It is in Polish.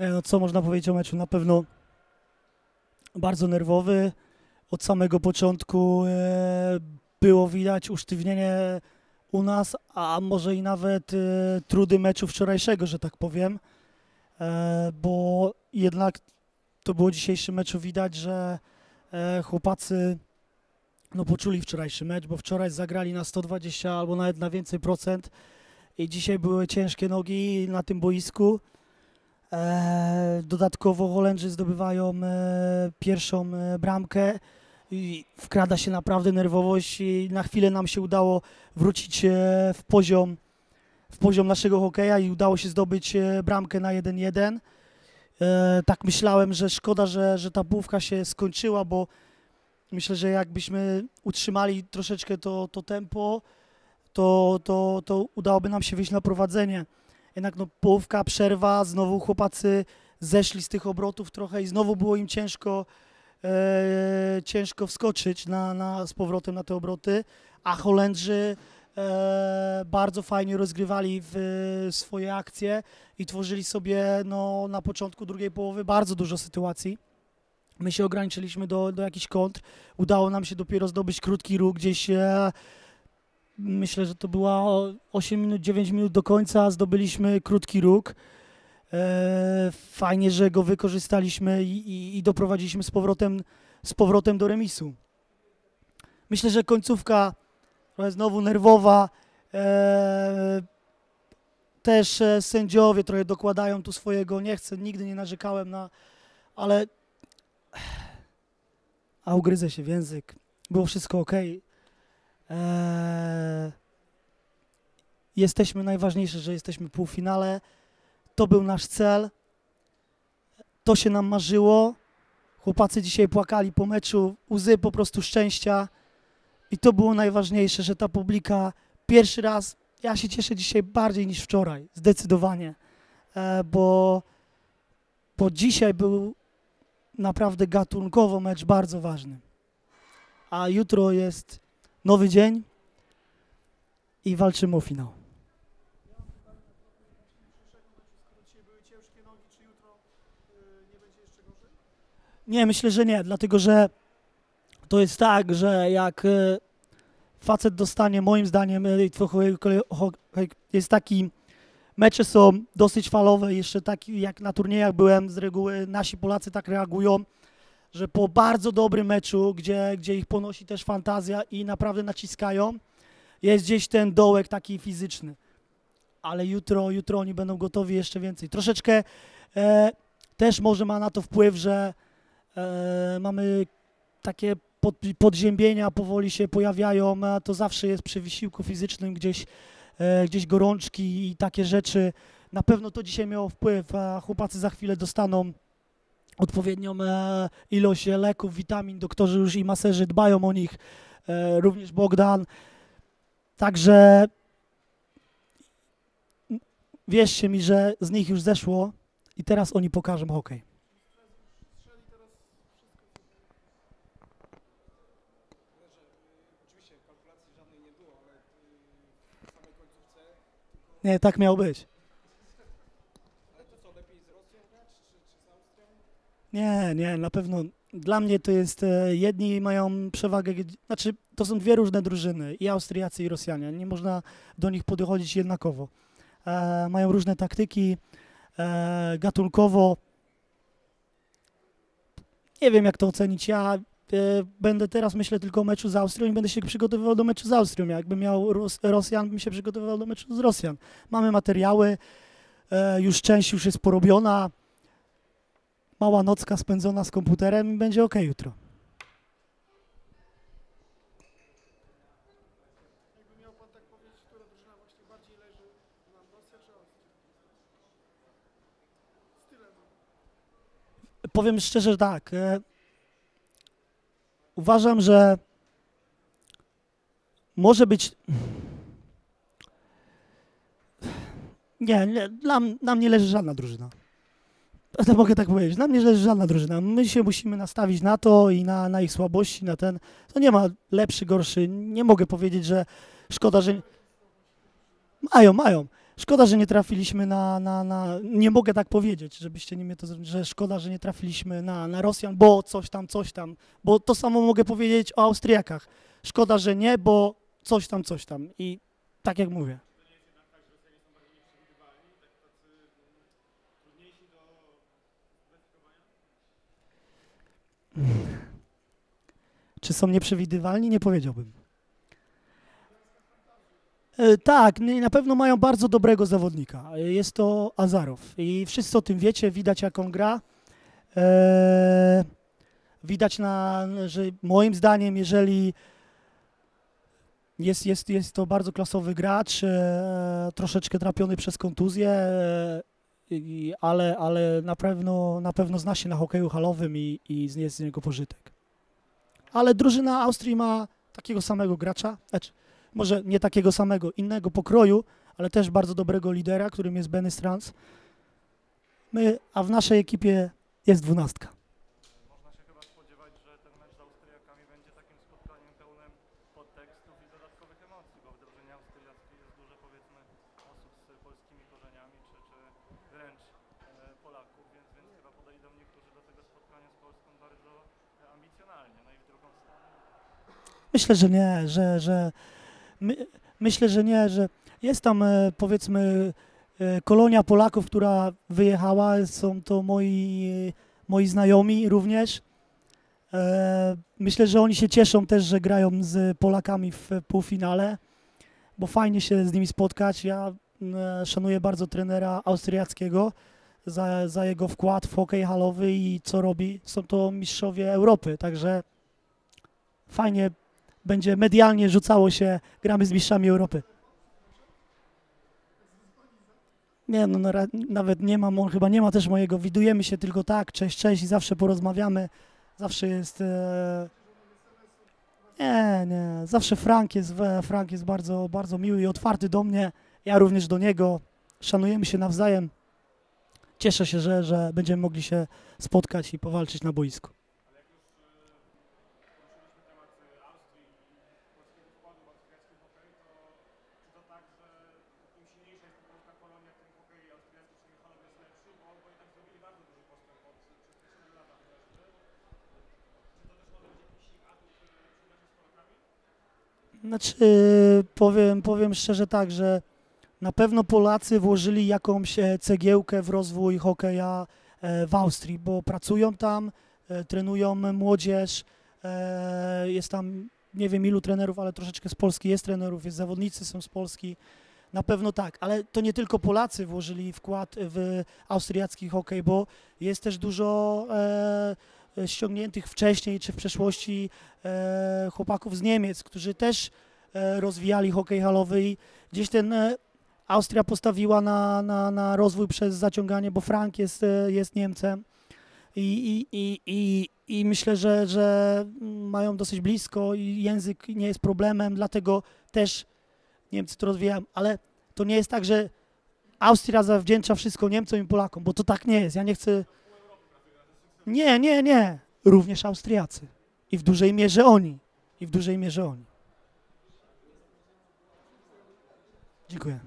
Nie, no co można powiedzieć o meczu? Na pewno bardzo nerwowy. Od samego początku e, było widać usztywnienie u nas, a może i nawet e, trudy meczu wczorajszego, że tak powiem. E, bo jednak to było dzisiejszy meczu widać, że e, chłopacy no, poczuli wczorajszy mecz, bo wczoraj zagrali na 120 albo nawet na więcej procent i dzisiaj były ciężkie nogi na tym boisku. E, dodatkowo Holendrzy zdobywają e, pierwszą e, bramkę i wkrada się naprawdę nerwowość i na chwilę nam się udało wrócić w poziom, w poziom naszego hokeja i udało się zdobyć bramkę na 1-1. E, tak myślałem, że szkoda, że, że ta połówka się skończyła, bo myślę, że jakbyśmy utrzymali troszeczkę to, to tempo, to, to, to udałoby nam się wyjść na prowadzenie. Jednak no, połówka, przerwa, znowu chłopacy zeszli z tych obrotów trochę i znowu było im ciężko, e, ciężko wskoczyć na, na, z powrotem na te obroty, a Holendrzy e, bardzo fajnie rozgrywali w, swoje akcje i tworzyli sobie no, na początku drugiej połowy bardzo dużo sytuacji. My się ograniczyliśmy do, do jakichś kontr. Udało nam się dopiero zdobyć krótki róg gdzieś. E, myślę, że to była 8 minut, 9 minut do końca. Zdobyliśmy krótki róg. E, fajnie, że go wykorzystaliśmy i, i, i doprowadziliśmy z powrotem, z powrotem do remisu. Myślę, że końcówka trochę znowu nerwowa. E, też e, sędziowie trochę dokładają tu swojego. Nie chcę, nigdy nie narzekałem na, ale a ugryzę się w język. Było wszystko ok. Eee, jesteśmy najważniejsze, że jesteśmy w półfinale. To był nasz cel. To się nam marzyło. Chłopacy dzisiaj płakali po meczu, łzy po prostu szczęścia. I to było najważniejsze, że ta publika pierwszy raz, ja się cieszę dzisiaj bardziej niż wczoraj, zdecydowanie, e, bo, bo dzisiaj był naprawdę gatunkowo mecz bardzo ważny. A jutro jest nowy dzień i walczymy o finał. Nie, myślę, że nie, dlatego że to jest tak, że jak e, facet dostanie, moim zdaniem, e, jest taki, mecze są dosyć falowe, jeszcze tak jak na turniejach byłem, z reguły nasi Polacy tak reagują, że po bardzo dobrym meczu, gdzie, gdzie ich ponosi też fantazja i naprawdę naciskają, jest gdzieś ten dołek taki fizyczny. Ale jutro, jutro oni będą gotowi jeszcze więcej. Troszeczkę e, też może ma na to wpływ, że e, mamy takie pod, podziębienia, powoli się pojawiają, a to zawsze jest przy wysiłku fizycznym gdzieś, e, gdzieś gorączki i takie rzeczy. Na pewno to dzisiaj miało wpływ, a chłopacy za chwilę dostaną odpowiednią e, ilość leków, witamin. Doktorzy już i maserzy dbają o nich, e, również Bogdan. Także wierzcie mi, że z nich już zeszło i teraz oni pokażą hokej. Nie, tak miało być. Nie, nie, na pewno. Dla mnie to jest, e, jedni mają przewagę, znaczy to są dwie różne drużyny, i Austriacy i Rosjanie. Nie można do nich podchodzić jednakowo. E, mają różne taktyki, e, gatunkowo. Nie wiem, jak to ocenić. Ja e, będę teraz, myślę tylko o meczu z Austrią i będę się przygotowywał do meczu z Austrią. Jakbym miał Ros Rosjan, bym się przygotowywał do meczu z Rosjan. Mamy materiały, e, już część już jest porobiona, mała nocka spędzona z komputerem i będzie ok jutro. Powiem szczerze tak. E, uważam, że może być. Nie, nie dla, dla mnie leży żadna drużyna. To mogę tak powiedzieć. Na mnie leży żadna drużyna. My się musimy nastawić na to i na, na ich słabości, na ten. To nie ma lepszy, gorszy. Nie mogę powiedzieć, że szkoda, że. Mają, mają. Szkoda, że nie trafiliśmy na, na, na. Nie mogę tak powiedzieć, żebyście nie mnie to. że szkoda, że nie trafiliśmy na, na Rosjan, bo coś tam, coś tam. Bo to samo mogę powiedzieć o Austriakach. Szkoda, że nie, bo coś tam, coś tam. I tak jak mówię. Czy są nieprzewidywalni? Nie powiedziałbym. E, Tak, na pewno mają bardzo dobrego zawodnika. E, Jest to Azarow i wszyscy o tym wiecie, widać jak on gra. E, widać, na, że moim zdaniem, jeżeli jest, jest, jest to bardzo klasowy gracz, troszeczkę trapiony przez kontuzję, i, ale, ale na, pewno, na pewno zna się na hokeju halowym i, i jest z niego pożytek. Ale drużyna Austrii ma takiego samego gracza, znaczy, może nie takiego samego, innego pokroju, ale też bardzo dobrego lidera, którym jest Benny Strans. My, a w naszej ekipie jest dwunastka. Można się chyba spodziewać, że ten mecz z Austriakami będzie takim spotkaniem pełnym podtekstów i dodatkowych emocji, bo w drużynie austriackiej jest dużo powiedzmy osób z polskimi korzeniami, czy, czy wręcz e, Polaków, więc, więc chyba podejdą niektórzy do tego spotkania z Polską bardzo e, ambicjonalnie. No i w drugą stronę Myślę, że nie, że, że my, myślę, że nie, że jest tam e, powiedzmy e, kolonia Polaków, która wyjechała, są to moi, moi znajomi również. E, Myślę, że oni się cieszą też, że grają z Polakami w półfinale, bo fajnie się z nimi spotkać. Ja szanuję bardzo trenera austriackiego za, za jego wkład w hokej halowy i co robi. Są to mistrzowie Europy, także fajnie będzie medialnie rzucało się, gramy z mistrzami Europy. Nie, no, nawet nie mam, on chyba nie ma też mojego, widujemy się tylko tak, cześć, cześć i zawsze porozmawiamy, zawsze jest, e... nie, nie, zawsze Frank jest, Frank jest bardzo, bardzo miły i otwarty do mnie, ja również do niego, szanujemy się nawzajem, cieszę się, że, że będziemy mogli się spotkać i powalczyć na boisku. Znaczy, powiem, powiem szczerze tak, że na pewno Polacy włożyli jakąś e, cegiełkę w rozwój hokeja e, w Austrii, bo pracują tam, e, trenują młodzież, jest tam nie wiem ilu trenerów, ale troszeczkę z Polski jest trenerów, jest zawodnicy, są z Polski. Na pewno tak, ale to nie tylko Polacy włożyli wkład w austriacki hokej, bo jest też dużo e, ściągniętych wcześniej czy w przeszłości e, chłopaków z Niemiec, którzy też e, rozwijali hokej halowy i gdzieś ten e, Austria postawiła na, na, na rozwój przez zaciąganie, bo Frank jest, e, jest Niemcem i, i, i, i, i myślę, że, że mają dosyć blisko i język nie jest problemem, dlatego też Niemcy to rozwijają, ale to nie jest tak, że Austria zawdzięcza wszystko Niemcom i Polakom, bo to tak nie jest. Ja nie chcę. Nie, nie, nie. Również Austriacy. I w dużej mierze oni. I w dużej mierze oni. Dziękuję.